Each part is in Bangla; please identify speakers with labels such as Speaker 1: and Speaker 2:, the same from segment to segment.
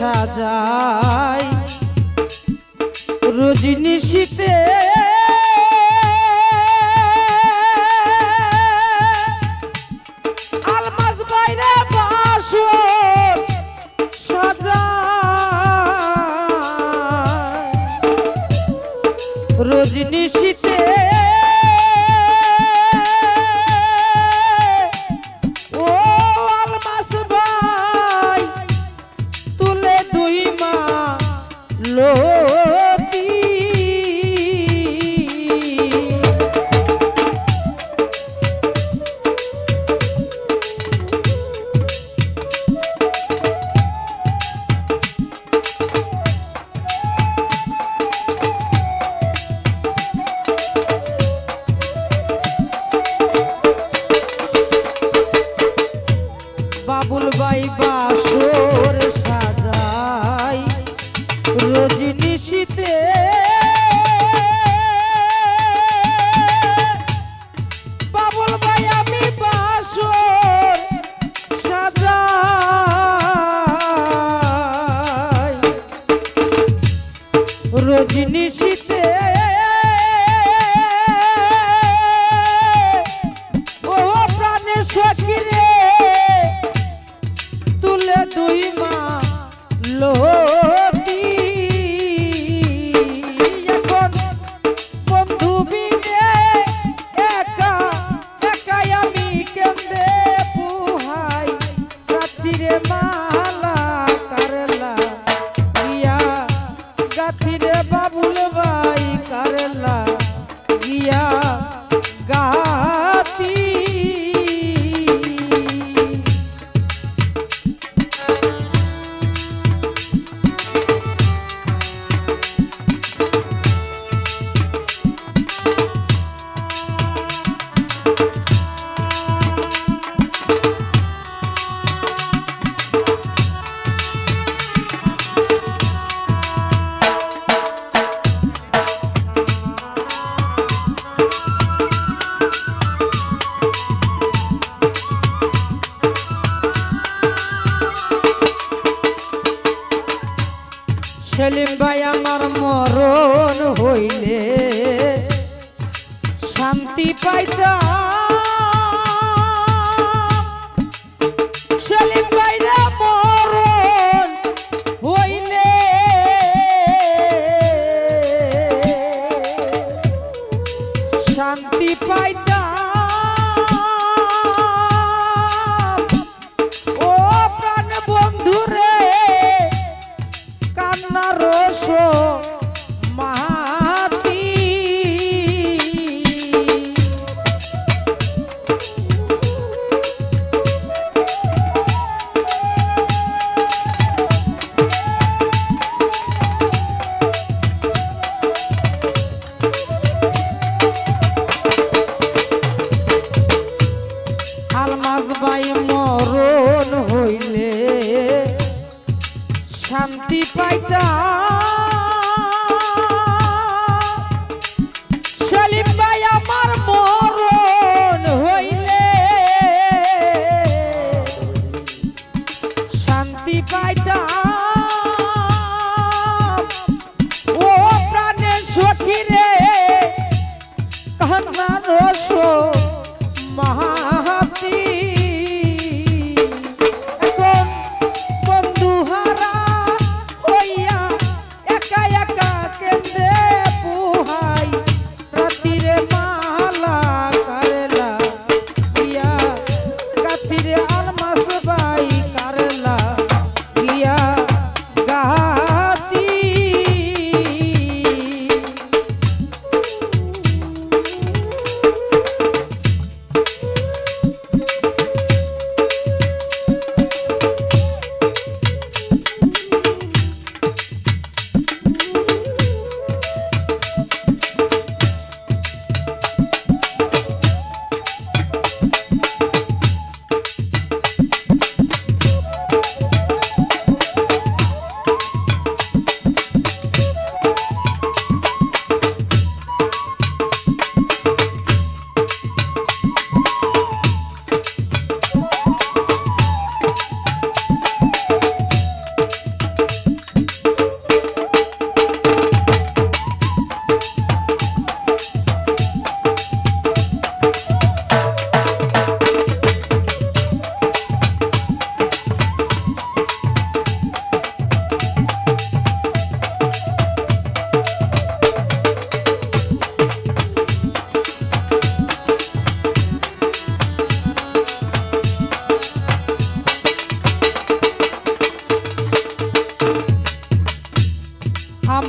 Speaker 1: বাসর লতি রজনী শীতে পাইতাম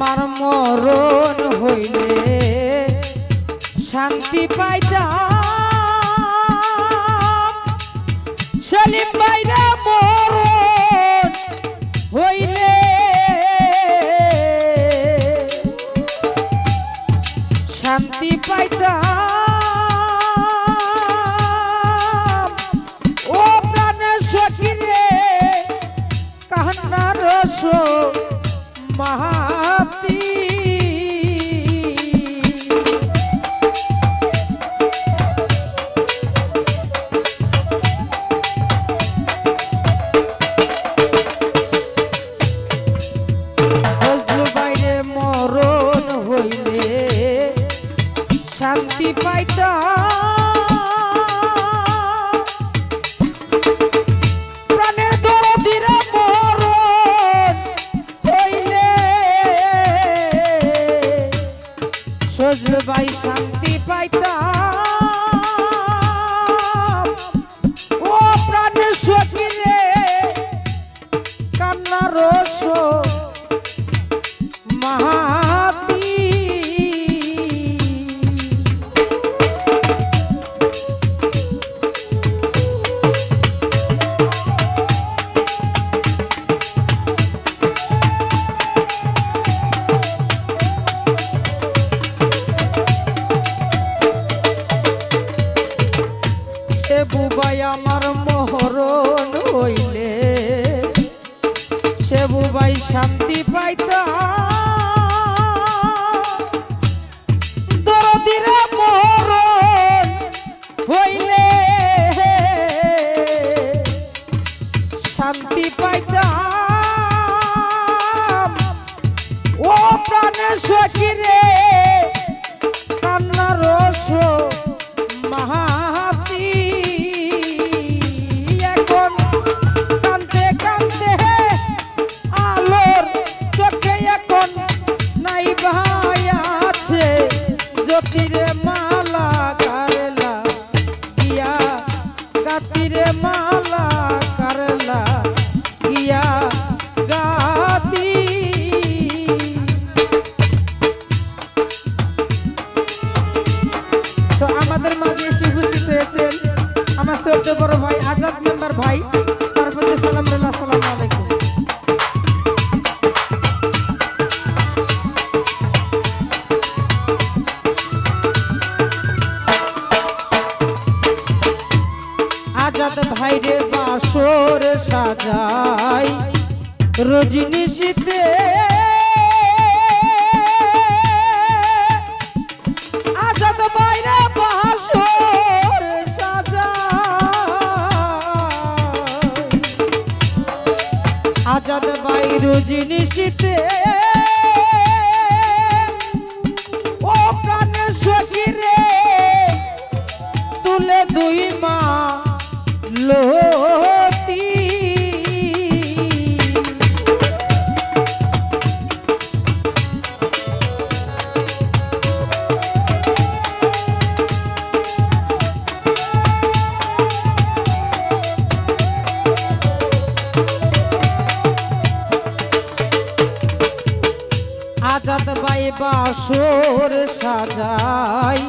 Speaker 1: আমার মরণ হইলে শান্তি পাই I thought. ছোট বড় ভাই সাজাই রজনী লোতি আজাদ বাই বাসর সাজাই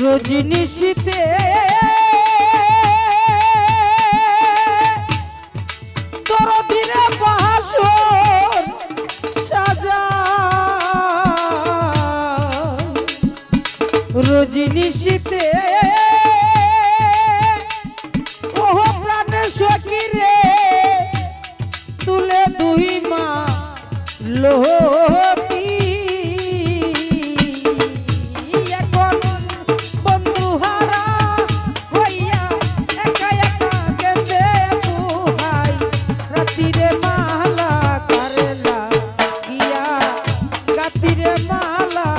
Speaker 1: রোজিনী শীতে হাসর সাজা রোজিনী শীতে হাতিরে মালা